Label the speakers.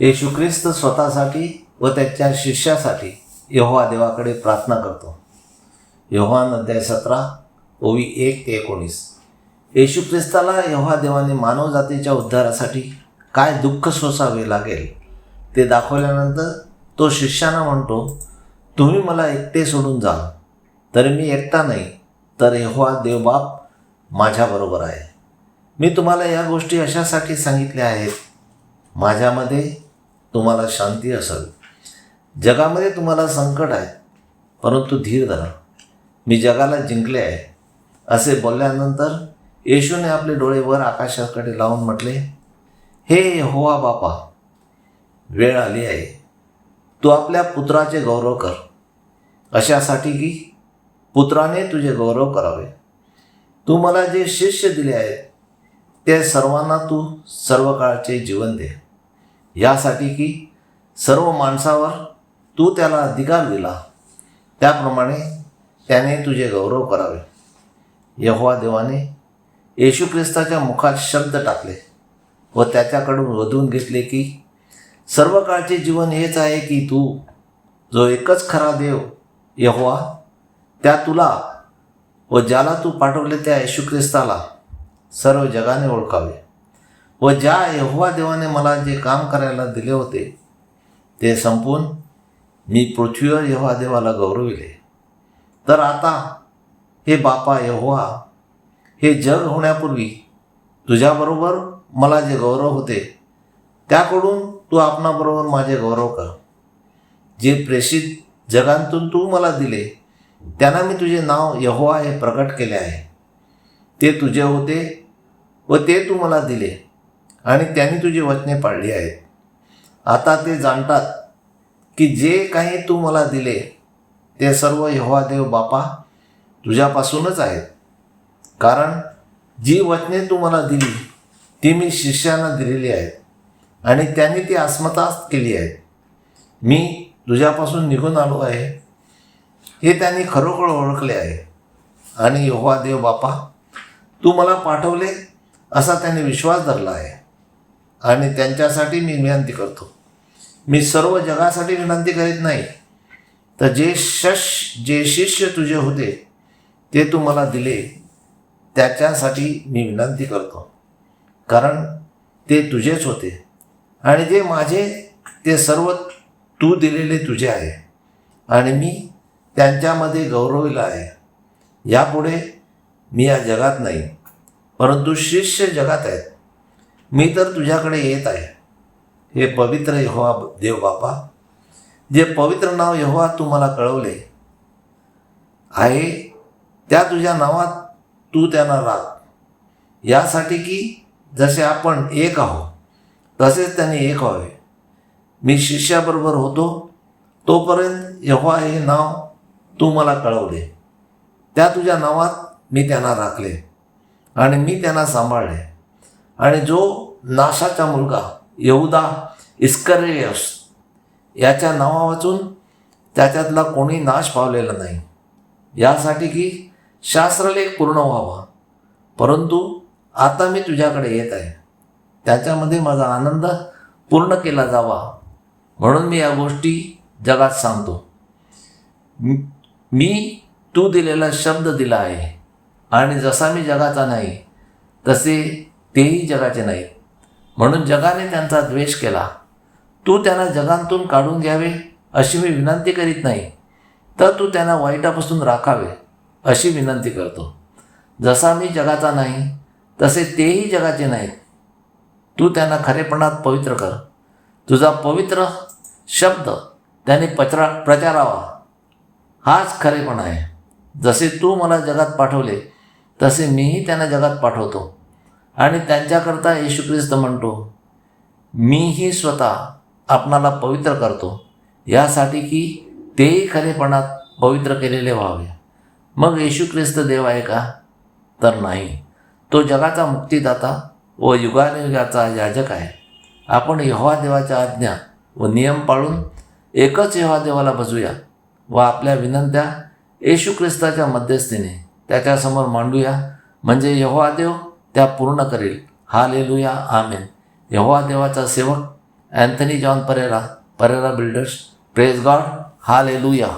Speaker 1: येशू ख्रिस्त स्वतःसाठी व त्याच्या शिष्यासाठी यहोवा देवाकडे प्रार्थना करतो. योहान अध्याय सतरा ओवी एक ते एकोणीस. येशू ख्रिस्ताला यहोवा देवाने मानवजातीच्या उद्धारासाठी काय दुःख सोसावे लागेल ते दाखवल्यानंतर तो शिष्यांना म्हणतो तुम्ही मला एकटे सोडून जा. तर मी एकटा नाही तर यहोवा देवबाप माझ्याबरोबर आहे. मी तुम्हाला या गोष्टी अशासाठी सांगितल्या आहेत. माझ्यामध्ये तुम्हाला शांती असेल. जगामध्ये तुम्हाला संकट आहे परंतु धीर धरा. मी जगाला जिंकले आहे असे बोलल्यानंतर येशूने आपले डोळे वर आकाशाकडे लावून म्हटले हे होवा बापा वेळ आली आहे. तू आपल्या पुत्राचे गौरव कर. अशासाठी की पुत्राने तुझे गौरव करावे. तू मला जे शिष्य दिले आहे ते सर्वांना तू सर्व काळचे जीवन दे. यासाठी की सर्व माणसावर तू त्याला अधिकार दिला. त्याप्रमाणे त्याने तुझे गौरव करावे. यहोवा देवाने येशू ख्रिस्ताच्या मुखात शब्द टाकले व त्याच्याकडून वधून घेतले की सर्व काळचे जीवन हेच आहे की तू जो एकच खरा देव यहोवा त्या तुला व ज्याला तू पाठवले त्या येशू ख्रिस्ताला सर्व जगाने ओळखावे. व ज्या यहोवा देवाने मला जे काम करायला दिले होते ते संपून मी पृथ्वीवर यहोवा देवाला गौरविले. तर आता हे बापा यहोवा हे जग होण्यापूर्वी तुझ्याबरोबर मला जे गौरव होते त्याकडून तू आपणाबरोबर माझे गौरव कर. जे प्रेषित जगांतून तू मला दिले त्यांना मी तुझे नाव यहोवा हे प्रकट केले आहे. ते तुझे होते व ते तू मला दिले. आणि त्यांनी तुझी वचने पाळली आहेत. आता ते जाणतात की जे काही तू मला दिले ते सर्व यहोवा देव बापा तुझ्यापासूनच आहेत. कारण जी वचने तू मला दिली ती मी शिष्यांना दिलेली आहेत आणि त्यांनी ती अस्मताच केली आहेत. मी तुझ्यापासून निघून आलो आहे. हे त्यांनी खरोखर ओळखले आहे. आणि यहोवा देव बापा तू मला पाठवले असा त्याने विश्वास धरला आहे. आणि त्यांच्यासाठी मी विनंती करतो. मी सर्व जगासाठी विनंती करीत नाही. तर जे शश जे शिष्य तुझे होते ते तू मला दिले त्याच्यासाठी मी विनंती करतो. कारण ते तुझेच होते. आणि जे माझे ते सर्व तू दिलेले तुझे आहे. आणि मी त्यांच्यामध्ये गौरविला आहे. यापुढे मी या जगात नाही परंतु शिष्य जगात आहेत. मी तर तुझ्याकडे येत आहे. हे पवित्र यहोवा देव बापा जे पवित्र नाव यहोवा तू मला कळवले आहे त्या तुझ्या नावात तू त्यांना राख. यासाठी की जसे आपण एक आहोत तसेच त्यांनी एक व्हावे. मी शिष्याबरोबर होतो तोपर्यंत यहोवा हे नाव तू मला कळवले. त्या तुझ्या नावात मी त्यांना राखले आणि मी त्यांना सांभाळले. आणि जो नाशाचा मुलगा यहुदा इस्करेयस याच्या नावा वाचून त्याच्यातला कोणी नाश पावलेला नाही. यासाठी की शास्त्रलेख पूर्ण व्हावा. परंतु आता मी तुझ्याकडे येत आहे. त्याच्यामध्ये माझा आनंद पूर्ण केला जावा. म्हणून मी या गोष्टी जगात सांगतो. मी तू दिलेला शब्द दिला आहे. आणि जसा मी जगाचा नाही तसे तेही जगाचे नाहीत म्हणून जगाने त्यांचा द्वेष केला. तू त्यांना जगांतून काढून घ्यावे अशी मी विनंती करीत नाही. तर तू त्यांना वाईटापासून राखावे अशी विनंती करतो. जसा मी जगाचा नाही तसे तेही जगाचे नाहीत. तू त्यांना खरेपणात पवित्र कर. तुझा पवित्र शब्द त्याने पचरा प्रचारावा. हाच खरेपणा आहे. जसे तू मला जगात पाठवले तसे मीही त्यांना जगात पाठवतो. आणि त्यांच्याकरता येशू ख्रिस्त म्हणतो मीही स्वतः आपणाला पवित्र करतो. यासाठी की तेही खरेपणात पवित्र केलेले व्हावे. मग येशू ख्रिस्त देव आहे का? तर नाही. तो जगाचा मुक्तीदाता व युगानुयुगाचा याजक आहे. आपण यहोवा देवाच्या आज्ञा व नियम पाळून एकच यहोवा देवाला बजूया व आपल्या विनंत्या येशू ख्रिस्ताच्या मध्यस्थीने त्याच्यासमोर मांडूया. म्हणजे यहोवा देव त्या पूर्ण करेल. हा लेलुया आमेन यहोवा देवाचा सेवक Anthony John Pereira Pereira builders. Praise God hallelujah